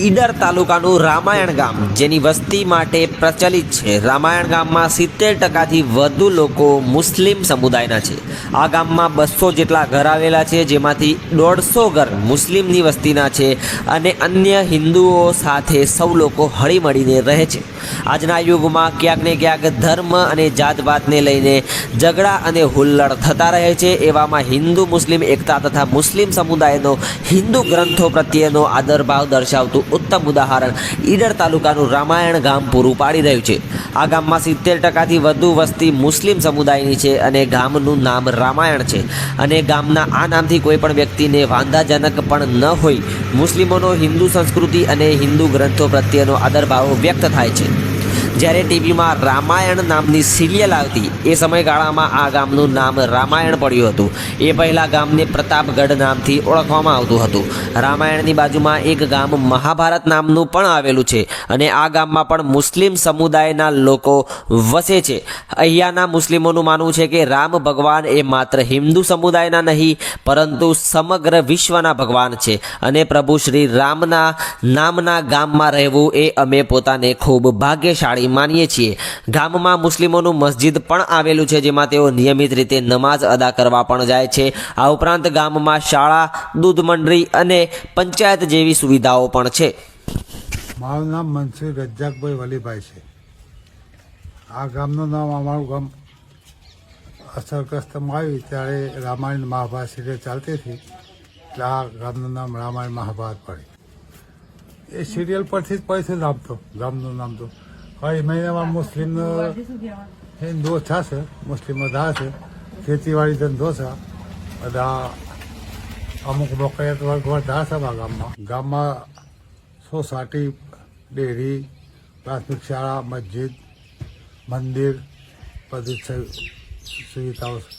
ઈડર તાલુકાનું રામાયણ ગામ, જેની વસ્તી માટે પ્રચલિત છે. રામાયણ ગામમાં સિત્તેર ટકાથી વધુ લોકો મુસ્લિમ સમુદાયના છે. આ ગામમાં બસો જેટલા ઘર આવેલા છે, જેમાંથી દોઢસો ઘર મુસ્લિમની વસ્તીના છે અને અન્ય હિન્દુઓ સાથે સૌ લોકો હળીમળીને રહે છે. આજના યુગમાં ક્યાંક ને ક્યાંક ધર્મ અને જાતભાતને લઈને ઝઘડા અને હુલ્લડ થતા રહે છે. એવામાં હિન્દુ મુસ્લિમ એકતા તથા મુસ્લિમ સમુદાયનો હિન્દુ ગ્રંથો પ્રત્યેનો આદરભાવ દર્શાવતું ઉત્તમ ઉદાહરણ. ઈડર તાલુકાનું રામાયણ ગામ પૂરું પાડી રહ્યું છે. આ ગામમાં સિત્તેર ટકાથી વધુ વસ્તી મુસ્લિમ સમુદાયની છે અને ગામનું નામ રામાયણ છે. અને ગામના આ નામથી કોઈ પણ વ્યક્તિને વાંધાજનક પણ ન હોય. મુસ્લિમોનો હિન્દુ સંસ્કૃતિ અને હિન્દુ ગ્રંથો પ્રત્યેનો આદરભાવ વ્યક્ત થાય છે. જ્યારે ટીવીમાં રામાયણ નામની સિરિયલ આવતી, એ સમયગાળામાં આ ગામનું નામ રામાયણ પડ્યું હતું. એ પહેલાં ગામને પ્રતાપગઢ નામથી ઓળખવામાં આવતું હતું. રામાયણની બાજુમાં એક ગામ મહાભારત નામનું પણ આવેલું છે અને આ ગામમાં પણ મુસ્લિમ સમુદાયના લોકો વસે છે. અહીંયાના મુસ્લિમોનું માનવું છે કે રામ ભગવાન એ માત્ર હિન્દુ સમુદાયના નહીં, પરંતુ સમગ્ર વિશ્વના ભગવાન છે અને પ્રભુ શ્રી રામના નામના ગામમાં રહેવું એ અમે પોતાને ખૂબ ભાગ્યશાળી માનીએ છીએ. ગામમાં મુસ્લિમોનું મસ્જિદ પણ આવેલું છે, જેમાં તેઓ નિયમિત રીતે નમાઝ અદા કરવા પણ જાય છે. આ ઉપરાંત ગામમાં શાળા, દૂધ મંડળી અને પંચાયત જેવી સુવિધાઓ પણ છે. મારું નામ મનસુર રજાકભાઈ વલીભાઈ છે. આ ગામનું નામ અમારું ગામ અસરગ્રસ્તમાં આવ્યું ત્યારે રામાયણ મહાભારત સિરિયલ ચાલતી હતી. એટલે આ ગામનું નામ રામાયણ મહાભારત પડે. એ સિરિયલ પરથી જ પડે છે નામ ગામનું નામ તો. હવે મહિનામાં મુસ્લિમ હિન્દુઓ છે મુસ્લિમ છે ખેતીવાડી ધંધો છે બધા અમુક નોકરિયાત વર્ગ વધારે છે મારા ગામમાં. ગામમાં સોસાયટી ડેરી, પ્રાથમિક શાળા, મસ્જિદ, મંદિર, બધી સુવિધાઓ છે